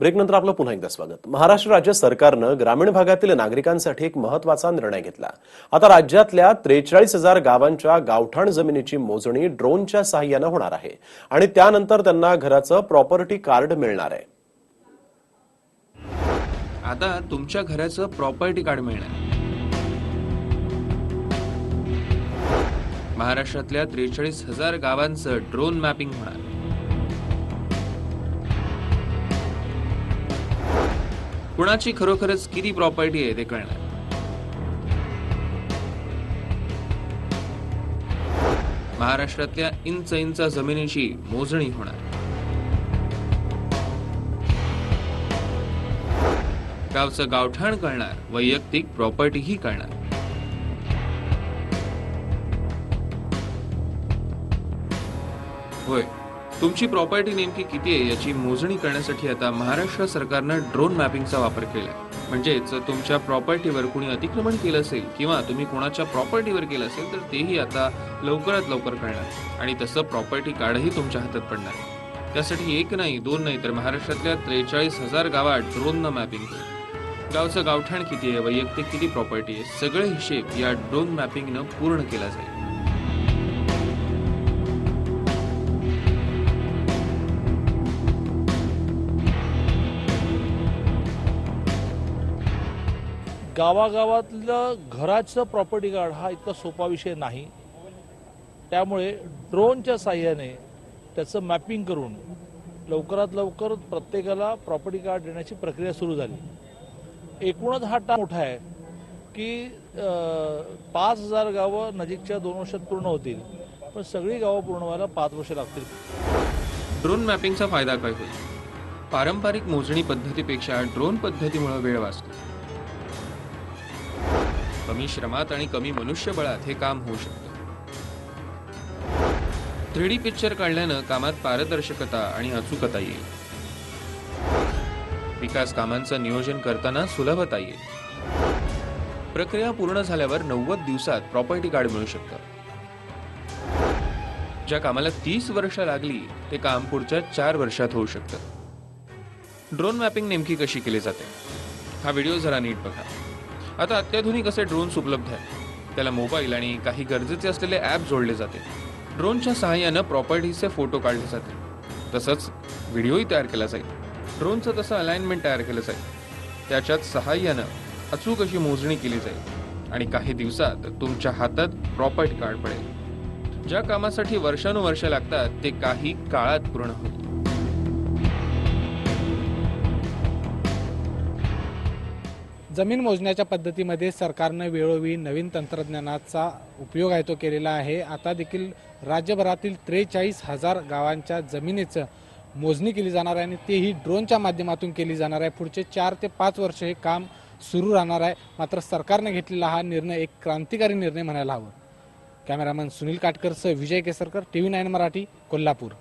ब्रेकनंतर आपलं पुन्हा एकदा स्वागत. महाराष्ट्र राज्य सरकारनं ग्रामीण भागातील नागरिकांसाठी एक महत्त्वाचा निर्णय घेतला. आता राज्यातल्या त्रेचाळीस हजार गावांच्या गावठाण जमिनीची मोजणी ड्रोनच्या सहाय्यानं होणार आहे आणि त्यानंतर त्यांना घराचं प्रॉपर्टी कार्ड मिळणार आहे. आता तुमच्या घराचं प्रॉपर्टी कार्ड मिळणार महाराष्ट्रातल्या त्रेचाळीस हजार गावांचं ड्रोन मॅपिंग होणार. कुणाची खरोखरच किती प्रॉपर्टी आहे ते कळणार. महाराष्ट्रातल्या इंच इंच जमिनीची मोजणी होणार. गावचं गावठाण कळणार वैयक्तिक प्रॉपर्टीही कळणार. होय. तुमची प्रॉपर्टी नेमकी किती आहे याची मोजणी करण्यासाठी आता महाराष्ट्र सरकारनं ड्रोन मॅपिंगचा वापर केला म्हणजेच तुमच्या प्रॉपर्टीवर कुणी अतिक्रमण केलं असेल किंवा तुम्ही कोणाच्या प्रॉपर्टीवर केलं असेल तर तेही आता लवकरात लवकर करणार आणि तसं प्रॉपर्टी कार्डही तुमच्या हातात पडणार. त्यासाठी एक नाही दोन नाही तर महाराष्ट्रातल्या त्रेचाळीस हजार गावात ड्रोननं मॅपिंग केलं गावचं गावठाण किती आहे वैयक्तिक किती प्रॉपर्टी आहे सगळे हिशेब या ड्रोन मॅपिंगनं पूर्ण केला जाईल. गावागावातलं घराचं प्रॉपर्टी कार्ड हा इतका सोपा विषय नाही. त्यामुळे ड्रोनच्या साह्याने त्याचं मॅपिंग करून लवकरात लवकर प्रत्येकाला प्रॉपर्टी कार्ड देण्याची प्रक्रिया सुरू झाली. एकूणच हा टा मोठा आहे की पाच हजार गावं नजीकच्या दोन वर्षात पूर्ण होतील पण सगळी गावं पूर्ण व्हायला पाच वर्ष लागतील. ड्रोन मॅपिंगचा फायदा काय होईल? पारंपरिक मोजणी पद्धतीपेक्षा ड्रोन पद्धतीमुळे वेळ वाचतो. कमी श्रमात आणि कमी मनुष्यबळात हे काम होऊ शकतं. थ्री डी पिक्चर काढल्यानं कामात पारदर्शकता आणि अचूकता येईल. विकास कामांचं नियोजन करताना सुलभता येईल. प्रक्रिया पूर्ण झाल्यावर नव्वद दिवसात प्रॉपर्टी कार्ड मिळू शकतं. ज्या कामाला तीस वर्ष लागली ते काम पुढच्या चार वर्षात होऊ शकतं. ड्रोन मॅपिंग नेमकी कशी केली जाते? हा व्हिडिओ जरा नीट बघा. आता अत्याधुनिक असे ड्रोन्स उपलब्ध आहेत. त्याला मोबाईल आणि काही गरजेचे असलेले ॲप जोडले जाते. ड्रोनच्या सहाय्यानं प्रॉपर्टीचे फोटो काढले जाते. तसंच व्हिडिओही तयार केला जाईल. ड्रोनचं तसं अलाइनमेंट तयार केलं जाईल. त्याच्यात सहाय्यानं अचूक अशी मोजणी केली जाईल. आणि काही दिवसात तुमच्या हातात प्रॉपर्टी कार्ड पडेल. ज्या कामासाठी वर्षानुवर्ष लागतात ते काही काळात पूर्ण होईल जमीन मोजण्याच्या पद्धतीमध्ये सरकारनं वेळोवेळी नवीन तंत्रज्ञानाचा उपयोग आहे तो केलेला आहे. आता देखील राज्यभरातील त्रेचाळीस हजार गावांच्या जमिनीचं मोजणी केली जाणार आहे आणि तेही ड्रोनच्या माध्यमातून केली जाणार आहे. पुढचे चार ते पाच वर्ष हे काम सुरू राहणार आहे. मात्र सरकारने घेतलेला हा निर्णय एक क्रांतिकारी निर्णय म्हणायला हवा. Cameraman Sunil काटकरसह Vijay Kesarkar T V nine Marathi Kolhapur.